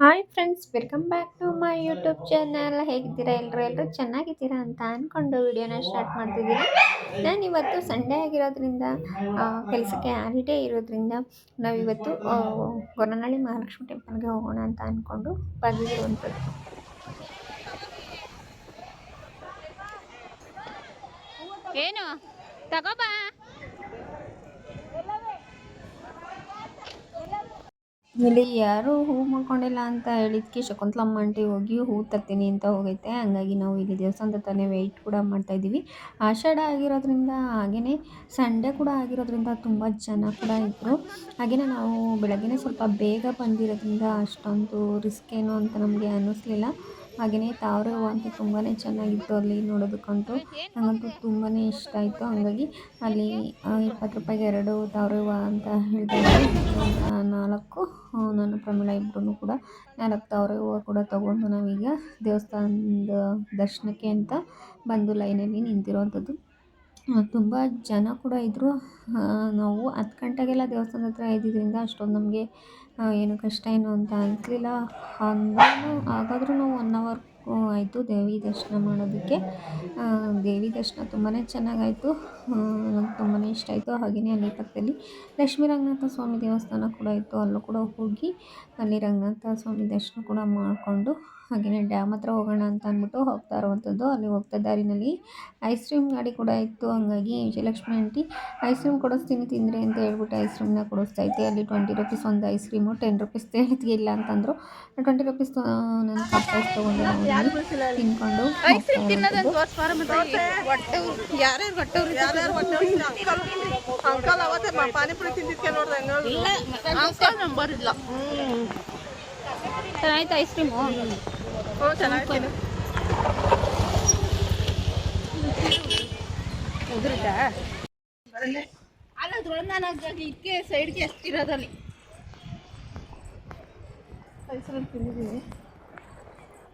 Hi friends, welcome back to my YouTube channel. ಹೇಗಿದ್ದೀರಾ ಎಲ್ಲರೂ ಎಲ್ಲರೂ ಚೆನ್ನಾಗಿದ್ದೀರಾ ಅಂತ ಅಂದ್ಕೊಂಡು ವಿಡಿಯೋನ ಸ್ಟಾರ್ಟ್ ಮಾಡ್ತಿದ್ದೀನಿ. ನಾನು ಇವತ್ತು ಸಂಡೇ ಆಗಿರೋದ್ರಿಂದ ಕೆಲಸಕ್ಕೆ ಹಾಲಿಡೇ ಇರೋದ್ರಿಂದ ನಾವಿವತ್ತು ಗೊರನಹಳ್ಳಿ ಮಹಾಲಕ್ಷ್ಮಿ ಟೆಂಪಲ್ಗೆ ಹೋಗೋಣ ಅಂತ ಅಂದ್ಕೊಂಡು ಬಂದಿರುವಂಥದ್ದು. ಏನು? ತಗೋಬಾ ಇಲ್ಲಿ ಯಾರು ಹೂ ಮಾಡ್ಕೊಂಡಿಲ್ಲ ಅಂತ ಹೇಳಿದ್ಕೆ ಶಕುಂತಲಮ್ಮ ಆಂಟಿ ಹೋಗಿ ಹೂ ತರ್ತೀನಿ ಅಂತ ಹೋಗೈತೆ. ಹಂಗಾಗಿ ನಾವು ಇಲ್ಲಿ ದೇವಸ್ಥಾನದ ತಾನೇ ವೆಯ್ಟ್ ಕೂಡ ಮಾಡ್ತಾ ಇದ್ದೀವಿ. ಆಷಾಢ ಆಗಿರೋದ್ರಿಂದ ಹಾಗೆಯೇ ಸಂಡೇ ಕೂಡ ಆಗಿರೋದ್ರಿಂದ ತುಂಬ ಜನ ಕೂಡ ಇದ್ದರು ಹಾಗೆಯೇ ನಾವು ಬೆಳಗ್ಗೆನೇ ಸ್ವಲ್ಪ ಬೇಗ ಬಂದಿರೋದ್ರಿಂದ ಅಷ್ಟೊಂದು ರಿಸ್ಕ್ ಏನು ಅಂತ ನಮಗೆ ಅನ್ನಿಸ್ಲಿಲ್ಲ. ಹಾಗೆಯೇ ತಾವರೆ ಹೂವು ಅಂತೂ ತುಂಬಾ ಚೆನ್ನಾಗಿತ್ತು ಅಲ್ಲಿ ನೋಡೋದಕ್ಕಂತೂ. ನನಗಂತೂ ತುಂಬಾ ಇಷ್ಟ ಆಯಿತು. ಹಾಗಾಗಿ ಅಲ್ಲಿ ಇಪ್ಪತ್ತು ರೂಪಾಯಿಗೆ ಎರಡು ತಾವರೆ ಹೂವು ಅಂತ ಹೇಳ್ತಾಯಿದ್ರು ನಾಲ್ಕು ನನ್ನ ಪ್ರಮೀಳ ಇಬ್ಬರೂ ಕೂಡ ನಾಲ್ಕು ತಾವರೆ ಹೂವು ಕೂಡ ತೊಗೊಂಡು ನಾವೀಗ ದೇವಸ್ಥಾನದ ದರ್ಶನಕ್ಕೆ ಅಂತ ಬಂದು ಲೈನಲ್ಲಿ ನಿಂತಿರುವಂಥದ್ದು. ತುಂಬ ಜನ ಕೂಡ ಇದ್ದರು ನಾವು ಹತ್ತು ಗಂಟೆಗೆಲ್ಲ ದೇವಸ್ಥಾನದ ಹತ್ರ ಇದ್ದಿದ್ದರಿಂದ ಅಷ್ಟೊಂದು ನಮಗೆ ಏನು ಕಷ್ಟ ಏನು ಅಂತ ಅನಿಸ್ಲಿಲ್ಲ. ಹಾಗಾದ್ರೂ ನಾವು ಒನ್ ಅವರ್ ಆಯಿತು. ದೇವಿ ದರ್ಶನ ಮಾಡೋದಕ್ಕೆ ದೇವಿ ದರ್ಶನ ತುಂಬಾ ಚೆನ್ನಾಗಾಯಿತು. ನಂಗೆ ತುಂಬಾ ಇಷ್ಟ ಆಯಿತು. ಹಾಗೆಯೇ ಅಲ್ಲಿ ಪಕ್ಕದಲ್ಲಿ ಲಕ್ಷ್ಮೀ ರಂಗನಾಥ ಸ್ವಾಮಿ ದೇವಸ್ಥಾನ ಕೂಡ ಇತ್ತು. ಅಲ್ಲೂ ಕೂಡ ಹೋಗಿ ಅಲ್ಲಿ ರಂಗನಾಥ ಸ್ವಾಮಿ ದರ್ಶನ ಕೂಡ ಮಾಡಿಕೊಂಡು ಹಾಗೆಯೇ ಡ್ಯಾಮ್ ಹತ್ರ ಹೋಗೋಣ ಅಂತ ಅಂದ್ಬಿಟ್ಟು ಹೋಗ್ತಾ ಇರುವಂಥದ್ದು. ಅಲ್ಲಿ ಹೋಗ್ತಾ ದಾರಿನಲ್ಲಿ ಐಸ್ ಕ್ರೀಮ್ ಗಾಡಿ ಕೂಡ ಇತ್ತು. ಹಂಗಾಗಿ ವಿಜಯಲಕ್ಷ್ಮಿ ಆಂಟಿ ಐಸ್ ಕ್ರೀಮ್ ಕೊಡಿಸ್ತೀನಿ ತಿಂದರೆ ಅಂತ ಹೇಳ್ಬಿಟ್ಟು ಐಸ್ ಕ್ರೀಮ್ನ ಕೊಡಿಸ್ತೈತೆ ಅಲ್ಲಿ ಟ್ವೆಂಟಿ ರುಪೀಸ್ ಒಂದು ಐಸ್ ಕ್ರೀಮು ಟೆನ್ ರುಪೀಸ್ ಇಲ್ಲ ಅಂತಂದರು. ಟ್ವೆಂಟಿ ರುಪೀಸ್ ನಾನು ಕಪ್ ಐಸ್ ತೊಗೊಂಡು ತಿನ್ಕೊಂಡು ಚೆನ್ನಾಯ್ತು ಐಸ್ ಕ್ರೀಮ್? ಉದುರಿತಾ? ಅಲ್ಲ ಅದ್ರೊಳಗೆ ನಾನು ಇದಕ್ಕೆ ಸೈಡ್ಗೆ ಎಷ್ಟಿರೋದಲ್ಲಿ ಐಸ್ಕ್ರೀಮ್ ತಿಂದಿದ್ದೀನಿ.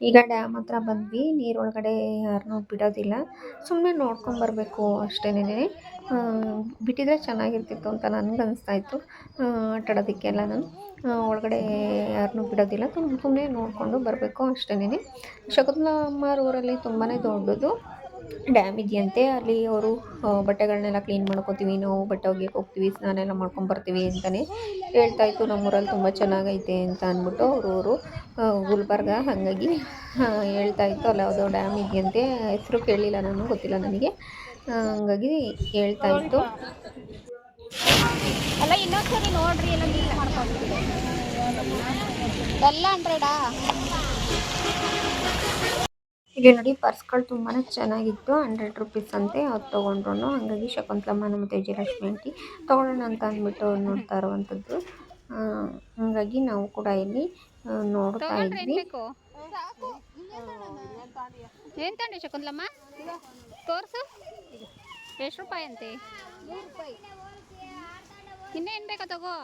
ಈಗ ಡ್ಯಾಮ್ ಹತ್ರ ಬಂದ್ವಿ. ನೀರೊಳಗಡೆ ಯಾರನ್ನೂ ಬಿಡೋದಿಲ್ಲ. ಸುಮ್ಮನೆ ನೋಡ್ಕೊಂಬರ್ಬೇಕು ಅಷ್ಟೇನೆ ಬಿಟ್ಟಿದ್ರೆ ಚೆನ್ನಾಗಿರ್ತಿತ್ತು ಅಂತ ನನಗೆ ಅನಿಸ್ತಾ ಇತ್ತು ಆಟ ಆಡೋದಕ್ಕೆಲ್ಲ ನಾನು ಒಳಗಡೆ ಯಾರನ್ನೂ ಬಿಡೋದಿಲ್ಲ. ತುಂಬ ಸುಮ್ಮನೆ ನೋಡಿಕೊಂಡು ಬರಬೇಕು ಅಷ್ಟೇನೆ ಶಕುಂತಲಮ್ಮರ ಊರಲ್ಲಿ ತುಂಬಾ ದೊಡ್ಡದು. ಡ್ಯಾಮ್ ಇದೆಯಂತೆ. ಅಲ್ಲಿ ಅವರು ಬಟ್ಟೆಗಳನ್ನೆಲ್ಲ ಕ್ಲೀನ್ ಮಾಡ್ಕೋತೀವಿ. ನಾವು ಬಟ್ಟೆ ಒಗ್ಯಕ್ಕೆ ಹೋಗ್ತೀವಿ, ಸ್ನಾನ ಎಲ್ಲ ಮಾಡ್ಕೊಂಬರ್ತೀವಿ ಅಂತಲೇ ಹೇಳ್ತಾ ಇತ್ತು. ನಮ್ಮೂರಲ್ಲಿ ತುಂಬ ಚೆನ್ನಾಗೈತೆ ಅಂತ ಅಂದ್ಬಿಟ್ಟು ಅವರು ಅವರು ಗುಲ್ಬರ್ಗ ಹಾಗಾಗಿ ಹೇಳ್ತಾ ಇತ್ತು. ಅಲ್ಲಿ ಯಾವುದೋ ಡ್ಯಾಮ್ ಇದೆಯಂತೆ. ಹೆಸರು ಕೇಳಿಲ್ಲ ನಾನು, ಗೊತ್ತಿಲ್ಲ ನನಗೆ. ಹಂಗಾಗಿ ಹೇಳ್ತಾ ಇತ್ತು. ಅಲ್ಲ, ಇನ್ನೊಂದ್ಸರಿ ನೋಡ್ರಿ, ಎಲ್ಲ ಎಲ್ಲ ಹಂಡ್ರೆಡಾ? ಇಲ್ಲಿ ನೋಡಿ ಪರ್ಸ್ಗಳು ತುಂಬಾ ಚೆನ್ನಾಗಿತ್ತು ಹಂಡ್ರೆಡ್ ರುಪೀಸ್ ಅಂತೆ ಅದು ತೊಗೊಂಡ್ರು ಹಾಗಾಗಿ ಶಕುಂತಲಮ್ಮ ಮತ್ತು ವಿಜಯಲಕ್ಷ್ಮಿ ಆಂಟಿ ತೊಗೊಳ್ಳೋಣ ಅಂತ ಅಂದ್ಬಿಟ್ಟು ನೋಡ್ತಾ ಇರುವಂಥದ್ದು ಹಾಗಾಗಿ ನಾವು ಕೂಡ ಇಲ್ಲಿ ನೋಡ್ತಾ ಇದ್ವಿ. ಏನ್ ಶಕುಂತಲಮ್ಮ? ತೋರಿಸು. ಎಷ್ಟು ರೂಪಾಯಿ ಅಂತೆ? ಇನ್ನೇನು ಬೇಕಾ ತಗೋ?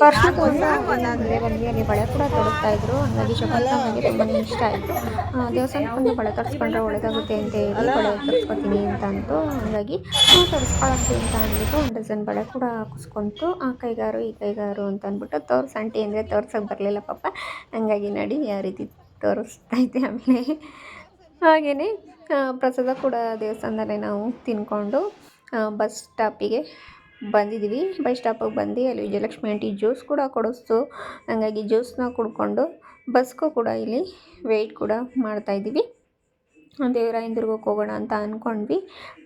ಪರ್ಸ್ ತಗೊಂಡು ಬಂದ್ವಿ ಅಲ್ಲಿ ಬಳೆ ಕೂಡ ತೊಡಿಸ್ತಾ ಇದ್ರು. ಹಂಗಾಗಿ ನನಗೆ ತುಂಬಾ ಇಷ್ಟ ಆಯಿತು. ದೇವಸ್ಥಾನಕ್ಕೆ ಬಂದು ಬಳೆ ತರಿಸ್ಕೊಂಡ್ರೆ ಒಳ್ಳೇದಾಗುತ್ತೆ ಅಂತ ಹೇಳಿ ಬಳೆ ತರಿಸ್ಕೊತೀನಿ ಅಂತ ಅಂತು. ಹಾಗಾಗಿ ತರಿಸ್ಕೊಳ್ಳೋದು ಅಂತ ಅಂದ್ಬಿಟ್ಟು ಒಂದು ಡಜನ್ ಬಳೆ ಕೂಡ ಹಾಕಿಸ್ಕೊಂತು. ಆ, ಕೈಗಾರು, ಈ ಕೈಗಾರು ಅಂತ ಅಂದ್ಬಿಟ್ಟು ತೋರ್ಸ್ ಆಂಟಿ ಅಂದರೆ ತೋರ್ಸೋಕೆ ಬರಲಿಲ್ಲ ಪಾಪ. ಹಂಗಾಗಿ ನಡಿ ಯಾವ ರೀತಿ ತೋರಿಸ್ತಾ ಇದ್ದೆ ಆಮೇಲೆ. ಹಾಗೆಯೇ ಪ್ರಸಾದ ಕೂಡ ದೇವಸ್ಥಾನದಲ್ಲೇ ನಾವು ತಿನ್ಕೊಂಡು ಬಸ್ ಸ್ಟಾಪಿಗೆ ಬಂದಿದ್ದೀವಿ. ಬಸ್ ಸ್ಟಾಪಿಗೆ ಬಂದು ಅಲ್ಲಿ ವಿಜಯಲಕ್ಷ್ಮಿ ಆಂಟಿ ಜ್ಯೂಸ್ ಕೂಡ ಕೊಡಿಸ್ತು. ಹಂಗಾಗಿ ಜ್ಯೂಸನ್ನ ಕುಡ್ಕೊಂಡು ಬಸ್ಗೂ ಕೂಡ ಇಲ್ಲಿ ವೆಯ್ಟ್ ಕೂಡ ಮಾಡ್ತಾಯಿದ್ದೀವಿ ದೇವರಾಯನ ಹೋಗೋಣ ಅಂತ ಅಂದ್ಕೊಂಡ್ವಿ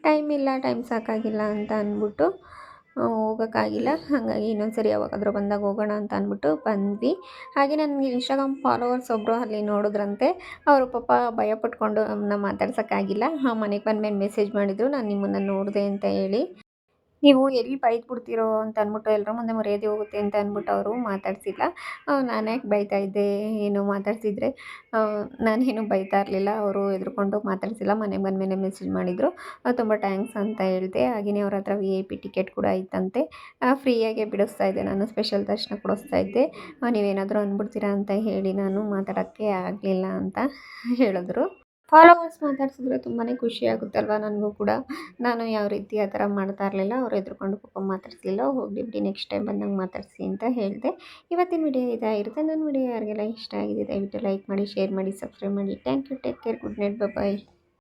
ಟೈಮ್ ಇಲ್ಲ ಟೈಮ್ ಸಾಕಾಗಿಲ್ಲ ಅಂತ ಅಂದ್ಬಿಟ್ಟು ಹೋಗೋಕ್ಕಾಗಿಲ್ಲ. ಹಾಗಾಗಿ ಇನ್ನೊಂದು ಸರಿ ಯಾವಾಗಾದರೂ ಬಂದಾಗ ಹೋಗೋಣ ಅಂತ ಅಂದ್ಬಿಟ್ಟು ಬಂದ್ವಿ. ಹಾಗೆ ನನಗೆ ಇನ್ಸ್ಟಾಗ್ರಾಮ್ ಫಾಲೋವರ್ಸ್ ಒಬ್ಬರು ಅಲ್ಲಿ ನೋಡಿದ್ರಂತೆ. ಅವರು ಪಾಪ ಭಯ ಪಟ್ಕೊಂಡು ನಮ್ಮನ್ನ ಮಾತಾಡ್ಸೋಕ್ಕಾಗಿಲ್ಲ. ಮನೆಗೆ ಬಂದಮೇಲೆ ಮೆಸೇಜ್ ಮಾಡಿದರು. ನಾನು ನಿಮ್ಮನ್ನು ನೋಡಿದೆ ಅಂತ ಹೇಳಿ. ನೀವು ಎಲ್ಲಿ ಬೈದು ಬಿಡ್ತೀರೋ ಅಂತ ಅಂದ್ಬಿಟ್ಟು ಎಲ್ಲರೂ ಮುಂದೆ ಮರ್ಯಾದೆ ಹೋಗುತ್ತೆ ಅಂತ ಅಂದ್ಬಿಟ್ಟು ಅವರು ಮಾತಾಡಿಸಿಲ್ಲ. ನಾನು ಯಾಕೆ ಬೈತಾ ಇದ್ದೆ? ಏನು ಮಾತಾಡ್ಸಿದ್ರೆ ನಾನೇನು ಬೈತಾ ಇರಲಿಲ್ಲ. ಅವರು ಹೆದ್ರುಕೊಂಡು ಮಾತಾಡಿಸಿಲ್ಲ. ಬಂದ ಮೇಲೆ ಮೆಸೇಜ್ ಮಾಡಿದರು. ತುಂಬ ಟ್ಯಾಂಕ್ಸ್ ಅಂತ ಹೇಳಿದೆ. ಹಾಗೆಯೇ ಅವ್ರ ಹತ್ರ ವಿ ಐ ಪಿ ಟಿಕೆಟ್ ಕೂಡ ಇತ್ತಂತೆ ಫ್ರೀಯಾಗೆ ಬಿಡಿಸ್ತಾ ಇದ್ದೆ. ನಾನು ಸ್ಪೆಷಲ್ ದರ್ಶನ ಕೊಡಿಸ್ತಾ ಇದ್ದೆ. ನೀವೇನಾದರೂ ಅಂದ್ಬಿಡ್ತೀರಾ ಅಂತ ಹೇಳಿ ನಾನು ಮಾತಾಡೋಕ್ಕೆ ಆಗಲಿಲ್ಲ ಅಂತ ಹೇಳಿದ್ರು. ಫಾಲೋವರ್ಸ್ ಮಾತಾಡ್ಸಿದ್ರೆ ತುಂಬಾ ಖುಷಿ ಆಗುತ್ತಲ್ವ ನನಗೂ ಕೂಡ. ನಾನು ಯಾವ ರೀತಿ ಆ ಥರ ಮಾಡ್ತಾ ಇರಲಿಲ್ಲ, ಅವ್ರು ಎದ್ರುಕೊಂಡು ಪಾಪ ಮಾತಾಡಿಸ್ಲಿಲ್ಲ. ಹೋಗಿ ಬಿಡಿ ನೆಕ್ಸ್ಟ್ ಟೈಮ್ ಬಂದಂಗೆ ಮಾತಾಡಿಸಿ ಅಂತ ಹೇಳಿದೆ. ಇವತ್ತಿನ ವಿಡಿಯೋ ಇದಾಗಿರುತ್ತೆ ನನ್ನ ವಿಡಿಯೋ ಯಾರಿಗೆಲ್ಲ ಇಷ್ಟ ಆಗಿದೆ, ದಯವಿಟ್ಟು ಲೈಕ್ ಮಾಡಿ ಶೇರ್ ಮಾಡಿ ಸಬ್ಸ್ಕ್ರೈಬ್ ಮಾಡಿ. Thank you take care good night bye